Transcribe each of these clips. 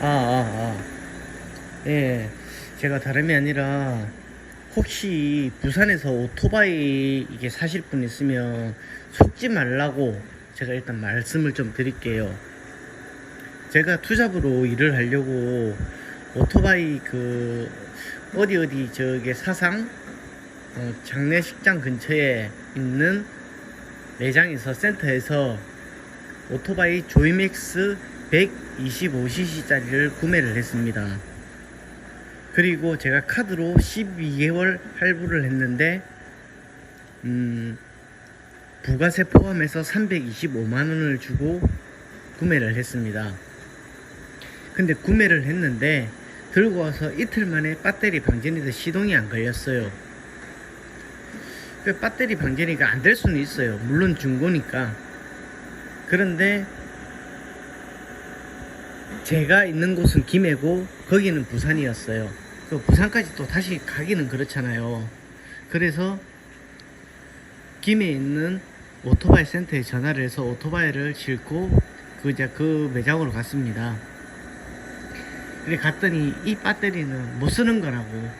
아, 아, 아. 예. 제가 다름이 아니라 혹시 부산에서 오토바이 이게 사실 분 있으면 속지 말라고 제가 일단 말씀을 좀 드릴게요. 제가 투잡으로 일을 하려고 오토바이 그 어디 어디 저게 사상 어, 장례식장 근처에 있는 매장에서 센터에서 오토바이 조이맥스 125cc짜리를 구매를 했습니다. 그리고 제가 카드로 12개월 할부를 했는데 음, 부가세 포함해서 325만원을 주고 구매를 했습니다. 근데 구매를 했는데 들고 와서 이틀 만에 배터리 방전이 돼 시동이 안 걸렸어요. 그 배터리 방전이가 안 될 수는 있어요. 물론 중고니까. 그런데 제가 있는 곳은 김해고 거기는 부산이었어요. 그 부산까지 또 다시 가기는 그렇잖아요. 그래서 김해에 있는 오토바이 센터에 전화를 해서 오토바이를 싣고 그 이제 그 매장으로 갔습니다. 근데 갔더니 이 배터리는 못 쓰는 거라고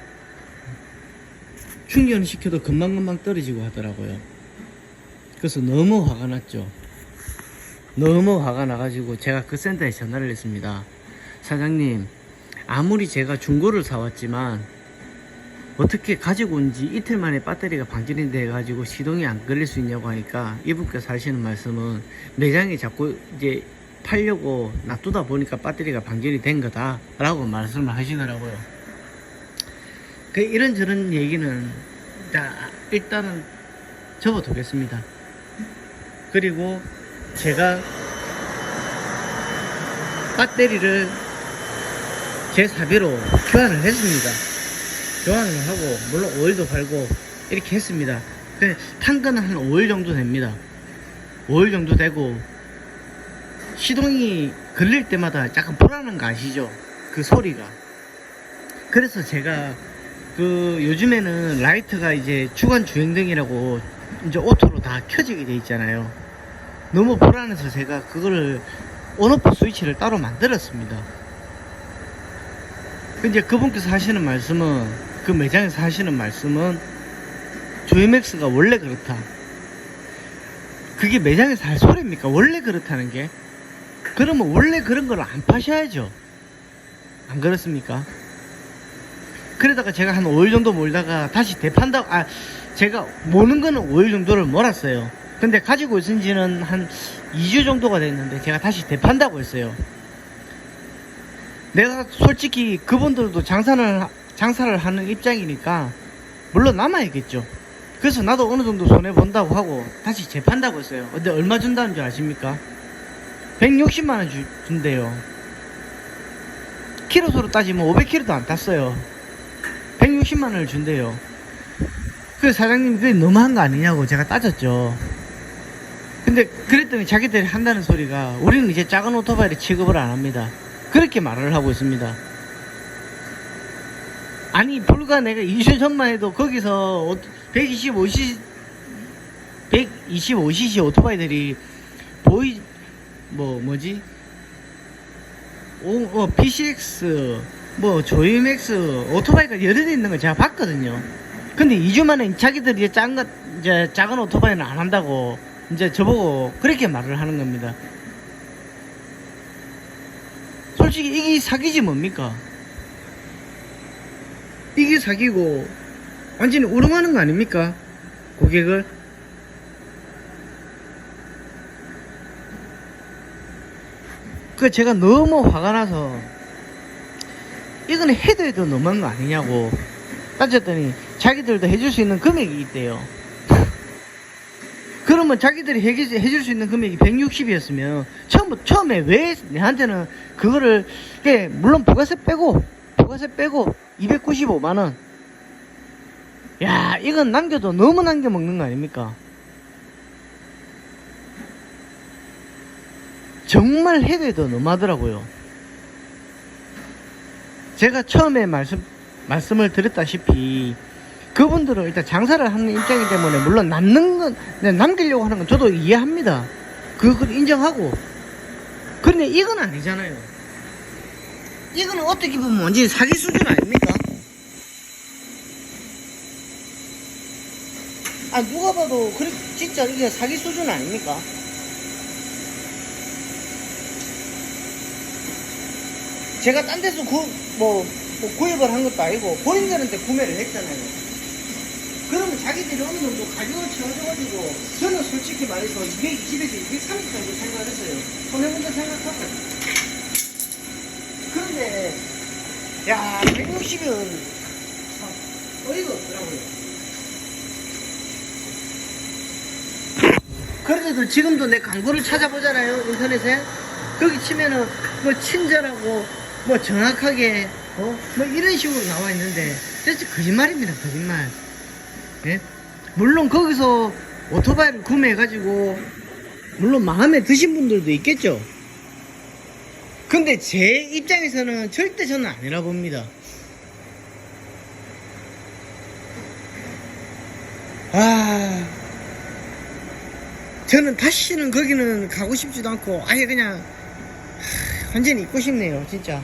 충전을 시켜도 금방금방 떨어지고 하더라고요. 그래서 너무 화가 났죠. 너무 화가 나가지고 제가 그 센터에 전화를 했습니다. 사장님, 아무리 제가 중고를 사왔지만 어떻게 가지고 온 지 이틀 만에 배터리가 방전이 돼가지고 시동이 안 걸릴 수 있냐고 하니까 이분께서 하시는 말씀은 매장에 자꾸 이제 팔려고 놔두다 보니까 배터리가 방전이 된 거다 라고 말씀을 하시더라고요. 그 이런저런 얘기는 자, 일단은 접어두겠습니다. 그리고 제가 배터리를 제 사비로 교환을 했습니다. 교환을 하고 물론 오일도 갈고 이렇게 했습니다. 근데 탄 거는 한 5일 정도 됩니다. 5일 정도 되고 시동이 걸릴 때마다 약간 불안한 거 아시죠? 그 소리가. 그래서 제가 그 요즘에는 라이트가 이제 주간 주행등이라고 이제 오토로 다 켜지게 돼 있잖아요. 너무 불안해서 제가 그거를 온오프 스위치를 따로 만들었습니다. 근데 그분께서 하시는 말씀은 그 매장에서 하시는 말씀은 조이맥스가 원래 그렇다. 그게 매장에서 할 소리입니까? 원래 그렇다는 게? 그러면 원래 그런 걸 안 파셔야죠. 안 그렇습니까? 그러다가 제가 한 5일 정도 몰다가 다시 대판다고, 아, 제가 모는 거는 5일 정도를 몰았어요. 근데 가지고 있은 지는 한 2주 정도가 됐는데 제가 다시 대판다고 했어요. 내가 솔직히 그분들도 장사를, 하- 장사를 하는 입장이니까 물론 남아야겠죠. 그래서 나도 어느 정도 손해본다고 하고 다시 재판다고 했어요. 근데 얼마 준다는 줄 아십니까? 160만원 준대요. 키로수로 따지면 500km도 안 땄어요. 160만원을 준대요. 그 사장님 그게 너무한 거 아니냐고 제가 따졌죠. 근데 그랬더니 자기들이 한다는 소리가 우리는 이제 작은 오토바이를 취급을 안 합니다. 그렇게 말을 하고 있습니다. 아니 불과 내가 2주 전만 해도 거기서 125cc 125cc 오토바이들이 보이 뭐 뭐지 오, 어, PCX 뭐 조이맥스 오토바이가 여러 대 있는 걸 제가 봤거든요. 근데 2주 만에 자기들이 작은 작은 오토바이는 안 한다고 이제 저보고 그렇게 말을 하는 겁니다. 솔직히 이게 사기지 뭡니까? 이게 사기고 완전히 우롱하는 거 아닙니까? 고객을 그 제가 너무 화가 나서 이거는 해도 해도 너무한 거 아니냐고 따졌더니 자기들도 해줄 수 있는 금액이 있대요. 그러면 자기들이 해줄, 수 있는 금액이 160이었으면 처음 처음에 왜 내한테는 그거를 예, 물론 부가세 빼고 부가세 빼고 295만 원. 야 이건 남겨도 너무 남겨 먹는 거 아닙니까? 정말 해도 해도 너무하더라고요. 제가 처음에 말씀 말씀을 드렸다시피 그분들은 일단 장사를 하는 입장이기 때문에 물론 남는 건 네, 남기려고 하는 건 저도 이해합니다. 그걸 인정하고 그런데 이건 아니잖아요. 이거는 어떻게 보면 완전히 사기 수준 아닙니까? 아 누가 봐도 그래 진짜 이게 사기 수준 아닙니까? 제가 딴 데서 구, 뭐, 뭐 구입을 한 것도 아니고 본인들한테 구매를 했잖아요. 자기들이 어느 정도 가격을 채워줘가지고 저는 솔직히 말해서 220에서 230 정도 생각을 했어요. 손해본다 생각하고. 그런데 야 160은 어이가 없더라고요. 그래도 지금도 내 광고를 찾아보잖아요 인터넷에 거기 치면은 뭐 친절하고 뭐 정확하게 어? 뭐 이런 식으로 나와 있는데 진짜 거짓말입니다 거짓말 예? 물론 거기서 오토바이를 구매해가지고 물론 마음에 드신 분들도 있겠죠. 근데 제 입장에서는 절대 저는 아니라 봅니다. 아 저는 다시는 거기는 가고 싶지도 않고 아예 그냥 하, 완전히 있고 싶네요 진짜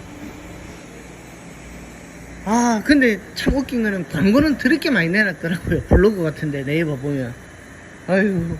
아 근데 참 웃긴 거는 광고는 드럽게 많이 내놨더라고요. 블로그 같은데 네이버 보면. 아유